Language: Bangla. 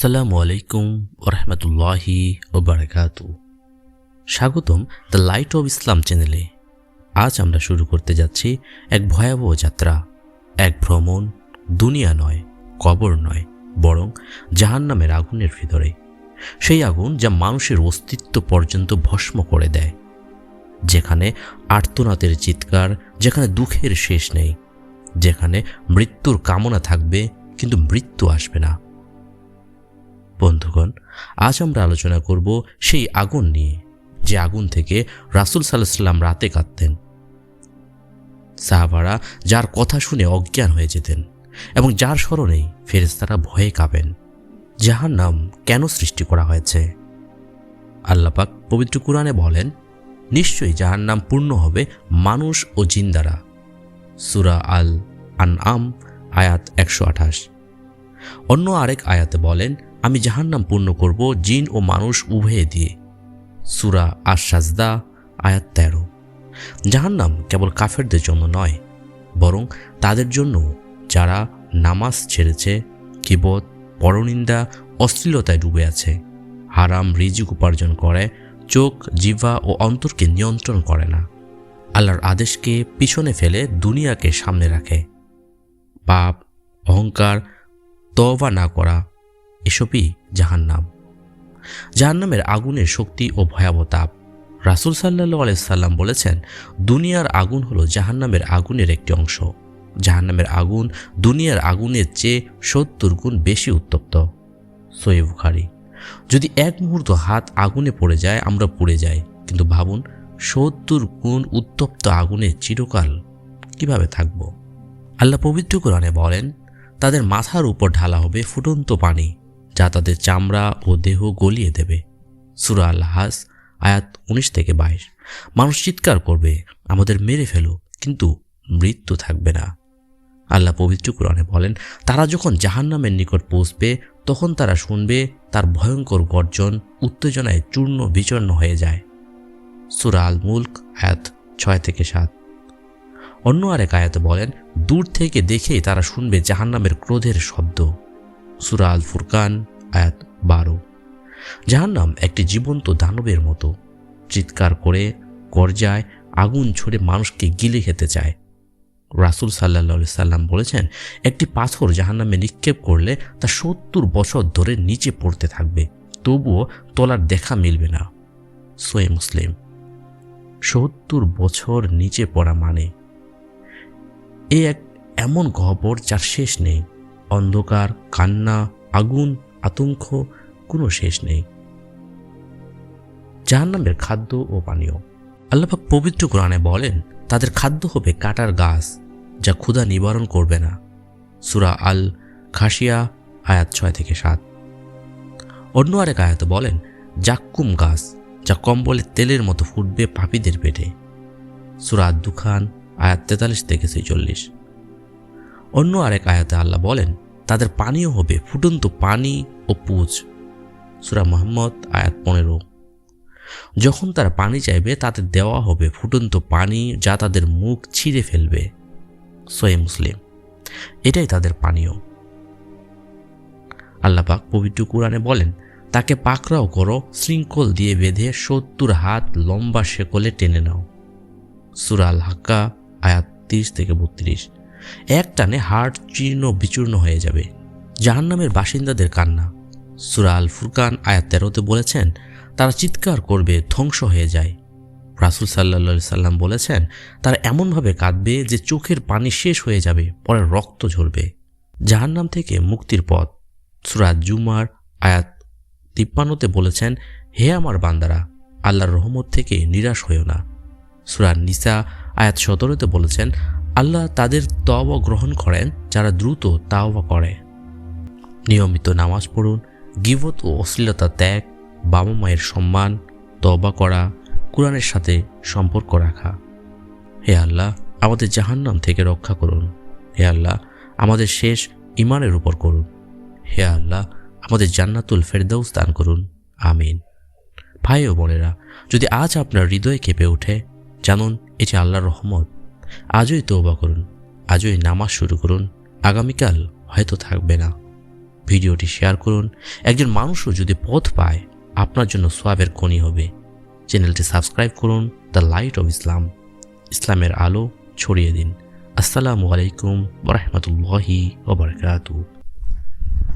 আসসালামু আলাইকুম ওরহমতুল্লাহি ওবরাকাত। স্বাগতম দ্য লাইট অব ইসলাম চ্যানেলে। আজ আমরা শুরু করতে যাচ্ছি এক ভয়াবহ যাত্রা। এক ভ্রমণ, দুনিয়া নয়, কবর নয়, বরং জাহান নামের আগুনের ভিতরে। সেই আগুন যা মানুষের অস্তিত্ব পর্যন্ত ভস্ম করে দেয়। যেখানে আর্তনাদের চিৎকার, যেখানে দুঃখের শেষ নেই। যেখানে মৃত্যুর কামনা থাকবে, কিন্তু মৃত্যু আসবে না। বন্ধুগণ, আজ আমরা আলোচনা করব সেই আগুন নিয়ে, যে আগুন থেকে রাসুল সাল্লাম রাতে কাঁদতেন। সাহাবারা যার কথা শুনে অজ্ঞান হয়ে যেতেন এবং যার স্মরণেই ফেরেস্তারা ভয়ে কাঁপেন। যাহার নাম কেন সৃষ্টি করা হয়েছে? আল্লাপাক পবিত্র কুরআনে বলেন, নিশ্চয়ই যাহার নাম পূর্ণ হবে মানুষ ও জিন দ্বারা সুরা আল আন আম আয়াত একশো আঠাশ। অন্য আরেক আয়াতে বলেন আমি জাহান্নাম পূর্ণ করব জিন ও মানুষ উভয়ে দিয়ে। সুরা আশাজদা আয়াত তেরো। জাহান্নাম কেবল কাফেরদের জন্য নয়, বরং তাদের জন্য যারা নামাজ ছেড়েছে, কিবত, পরনিন্দা, অশ্লীলতায় ডুবে আছে, হারাম রিজিক উপার্জন করে, চোখ জিভা ও অন্তরকে নিয়ন্ত্রণ করে না। আল্লাহর আদেশকে পিছনে ফেলে দুনিয়াকে সামনে রাখে। পাপ, অহংকার, তওবা না করা এসবই জাহান্নাম। জাহান্নামের আগুনের শক্তি ও ভয়াবতাপ রাসুল সাল্লাহ আলাইসাল্লাম বলেছেন, দুনিয়ার আগুন হলো জাহান্নামের আগুনের একটি অংশ। জাহান্নামের আগুন দুনিয়ার আগুনের চেয়ে সত্তর গুণ বেশি উত্তপ্ত। সৈয়ব বুখারি। যদি এক মুহূর্ত হাত আগুনে পড়ে যায়, আমরা পুড়ে যাই। কিন্তু ভাবুন, সত্তর গুণ উত্তপ্ত আগুনে চিরকাল কীভাবে থাকব? আল্লাহ পবিত্র কোরআনে বলেন, তাদের মাথার উপর ঢালা হবে ফুটন্ত পানি। যা তাদের চামড়া ও দেহ গলিয়ে দেবে। সুরা আল্লাহাস আয়াত উনিশ থেকে বাইশ। মানুষ চিৎকার করবে, আমাদের মেরে ফেলো। কিন্তু মৃত্যু থাকবে না। আল্লাহ পবিত্র কোরআনে বলেন, তারা যখন জাহান্নামের নিকট পৌঁছবে, তখন তারা শুনবে, তার ভয়ঙ্কর গর্জন উত্তেজনায় চূর্ণ বিচূর্ণ হয়ে যায়। সুরা আল মুল্ক আয়াত ছয় থেকে সাত। অন্য আরেক আয়াতে বলেন, দূর থেকে দেখেই তারা শুনবে জাহান্নামের ক্রোধের শব্দ। সুরা আল ফুরকান, আয়াত বারো। জাহান্নাম একটি জীবন্ত দানবের মতো। চিৎকার করে গর্জায় আগুন ছড়ে মানুষকে গিলে খেতে চায়। রাসুল সাল্লা সাল্লাম বলেছেন, একটি পাথর জাহান্নামে নিক্ষেপ করলে তা সত্তর বছর ধরে নিচে পড়তে থাকবে, তবুও তলার দেখা মিলবে না। সোয়ে মুসলিম। সত্তর বছর নিচে পড়া মানে? এ এক এমন গহ্বর যার শেষ নেই। অন্ধকার, কান্না, আগুন, আতঙ্ক, কোনো শেষ নেই। জাহান্নামের খাদ্য ও পানীয়। আল্লাপাক পবিত্র কোরআনে বলেন, তাদের খাদ্য হবে কাটার গাছ, যা ক্ষুধা নিবারণ করবে না। সুরা আল খাসিয়া আয়াত ছয় থেকে সাত। অন্য আরেক আয়াতে বলেন, জাক্কুম গাছ, যা কম্বলের তেলের মতো ফুটবে পাপীদের পেটে। সুরা দুখান, আয়াত তেতাল্লিশ থেকে ছেচল্লিশ। অন্য আরেক আয়াতে আল্লাহ বলেন, তাদের পানীয় হবে ফুটন্ত পানি ও পুজ। সুরা মোহাম্মদ, আয়াত পনেরো। যখন তারা পানি চাইবে, তাদের দেওয়া হবে ফুটন্ত পানি যা তাদের মুখ ছিঁড়ে ফেলবে। সোয়ে মুসলিম। এটাই তাদের পানীয়। আল্লাপাক পবিত্র কোরআনে বলেন, তাকে পাকড়াও করো, শৃঙ্খল দিয়ে বেঁধে সত্তর হাত লম্বা শেকলে টেনে নাও। সুরাল হাক্কা আয়াত তিরিশ থেকে বত্রিশ। এক টানে হাড় চীর্ণ বিচূর্ণ হয়ে যাবে। জাহান্নামের বাসিন্দাদের কান্না। সুরা আল ফুরকান আয়াত তেরোতে বলেছেন, তারা চিৎকার করবে, ধ্বংস হয়ে যায়। রাসুল সাল্লা সাল্লাম বলেছেন, তারা এমনভাবে কাঁদবে যে চোখের পানি শেষ হয়ে যাবে, পরে রক্ত ঝরবে। জাহান্নাম থেকে মুক্তির পথ। সুরাজ জুমার আয়াত তিপ্পান্নতে বলেছেন, হে আমার বান্দারা, আল্লাহর রহমত থেকে নিরাশ হয়েও না। সুরার নিসা আয়াত সতেরোতে বলেছেন আল্লাহ তাদের তওবা গ্রহণ করেন যারা দ্রুত তাওবা করে। নিয়মিত নামাজ পড়ুন, গিবত ও অশ্লীলতা ত্যাগ, বাবা মায়ের সম্মান তবা করা, কোরআনের সাথে সম্পর্ক রাখা। হে আল্লাহ, আমাদের জাহান্নাম থেকে রক্ষা করুন। হে আল্লাহ, আমাদের শেষ ইমানের উপর করুন। হে আল্লাহ, আমাদের জান্নাতুল ফেরদাউস দান করুন। আমিন। ভাই ও বোনেরা, যদি আজ আপনার হৃদয় কেঁপে ওঠে, জানুন এটি আল্লাহর রহমত। আজই তৌবা করুন, আজই নামাজ শুরু করুন, আগামীকাল হয়তো থাকবে না। ভিডিওটি শেয়ার করুন, একজন মানুষও যদি পথ পায়, আপনার জন্য সোয়াবের খনি হবে। চ্যানেলটি সাবস্ক্রাইব করুন, দ্য লাইট অব ইসলাম। ইসলামের আলো ছড়িয়ে দিন। আসসালামু আলাইকুম ওরহমতুল্লাহি ওবরকাতু